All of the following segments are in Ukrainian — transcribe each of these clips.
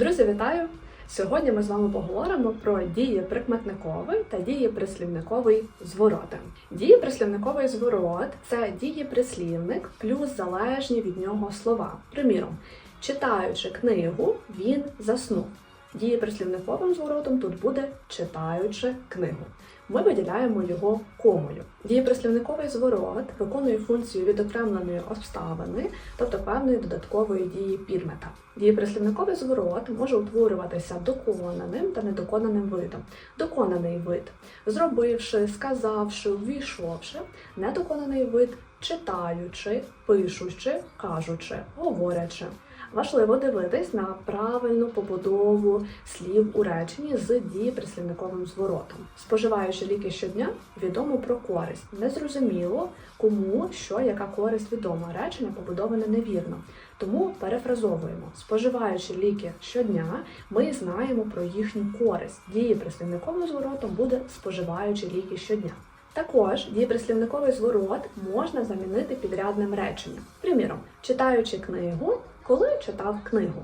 Друзі, вітаю! Сьогодні ми з вами поговоримо про дії прикметниковий та дії прислівниковий звороти. Дії прислівниковий зворот це дії прислівник плюс залежні від нього слова. Приміром, читаючи книгу, він заснув. Дії прислівниковим зворотом тут буде читаючи книгу. Ми виділяємо його комою. Дієприслівниковий зворот виконує функцію відокремленої обставини, тобто певної додаткової дії підмета. Дієприслівниковий зворот може утворюватися доконаним та недоконаним видом. Доконаний вид, зробивши, сказавши, ввійшовши, недоконаний вид читаючи, пишучи, кажучи, говорячи. Важливо дивитись на правильну побудову слів у реченні з дієприслівниковим зворотом. Споживаючи ліки щодня, відомо про користь. Незрозуміло, кому що, яка користь відома. Речення побудоване невірно. Тому перефразовуємо. Споживаючи ліки щодня, ми знаємо про їхню користь. Дієприслівниковим зворотом буде споживаючи ліки щодня. Також дієприслівниковий зворот можна замінити підрядним реченням. Приміром, читаючи книгу, коли читав книгу,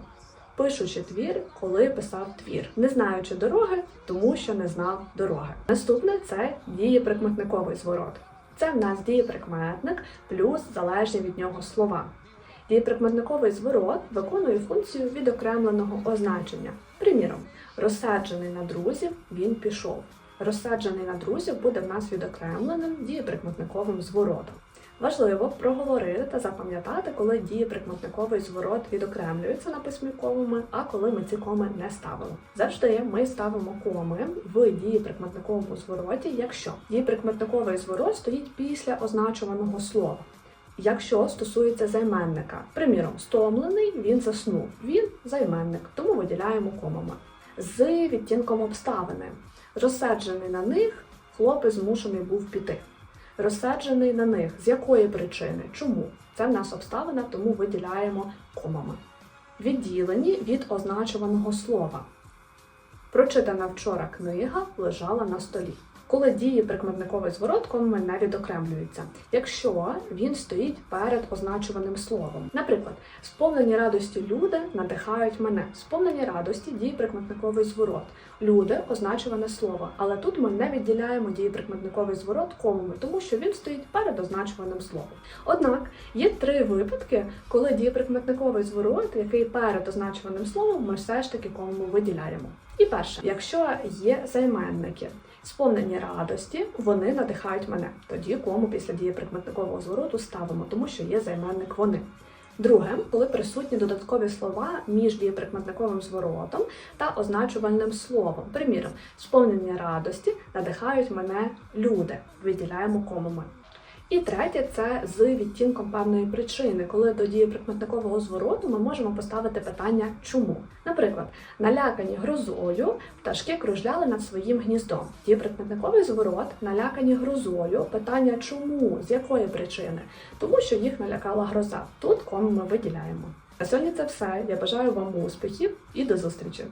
пишучи твір, коли писав твір, не знаючи дороги, тому що не знав дороги. Наступне це дієприкметниковий зворот. Це в нас дієприкметник плюс залежні від нього слова. Дієприкметниковий зворот виконує функцію відокремленого означення. Приміром, розсаджений на друзів він пішов. Розсаджений на друзів буде в нас відокремленим дієприкметниковим зворотом. Важливо проговорити та запам'ятати, коли дієприкметниковий зворот відокремлюється на письмі комами, а коли ми ці коми не ставимо. Завжди ми ставимо коми в дієприкметниковому звороті, якщо дієприкметниковий зворот стоїть після означуваного слова. Якщо стосується займенника, приміром, стомлений він заснув, він займенник, тому виділяємо комами. З відтінком обставини. Розсаджений на них, хлопець змушений був піти. Розсаджений на них. З якої причини? Чому? Це в нас обставина, тому виділяємо комами. Відділені від означуваного слова. Прочитана вчора книга лежала на столі. Коли діє прикметниковий комами не відокремлюється, якщо він стоїть перед означуваним словом. Наприклад, сповнені радості люди надихають мене. Сповнені радості діє прикметниковий зворот. Люди означуване слово, але тут ми не відділяємо дієприкметниковий зворот комами, тому що він стоїть перед означуваним словом. Однак є три випадки, коли дієприкметниковий зворот, який перед означуваним словом, ми все ж таки комами виділяємо. І перше, якщо є займенники, сповнені радості, вони надихають мене. Тоді кому після дієприкметникового звороту ставимо, тому що є займенник вони. Друге, коли присутні додаткові слова між дієприкметниковим зворотом та означувальним словом. Приміром, сповнені радості надихають мене люди. Виділяємо комами. І третє це з відтінком певної причини, коли до дієприкметникового звороту ми можемо поставити питання чому. Наприклад, налякані грозою пташки кружляли над своїм гніздом. Дієприкметниковий зворот налякані грозою. Питання чому? З якої причини? Тому що їх налякала гроза. Тут кому ми виділяємо. На сьогодні це все. Я бажаю вам успіхів і до зустрічі!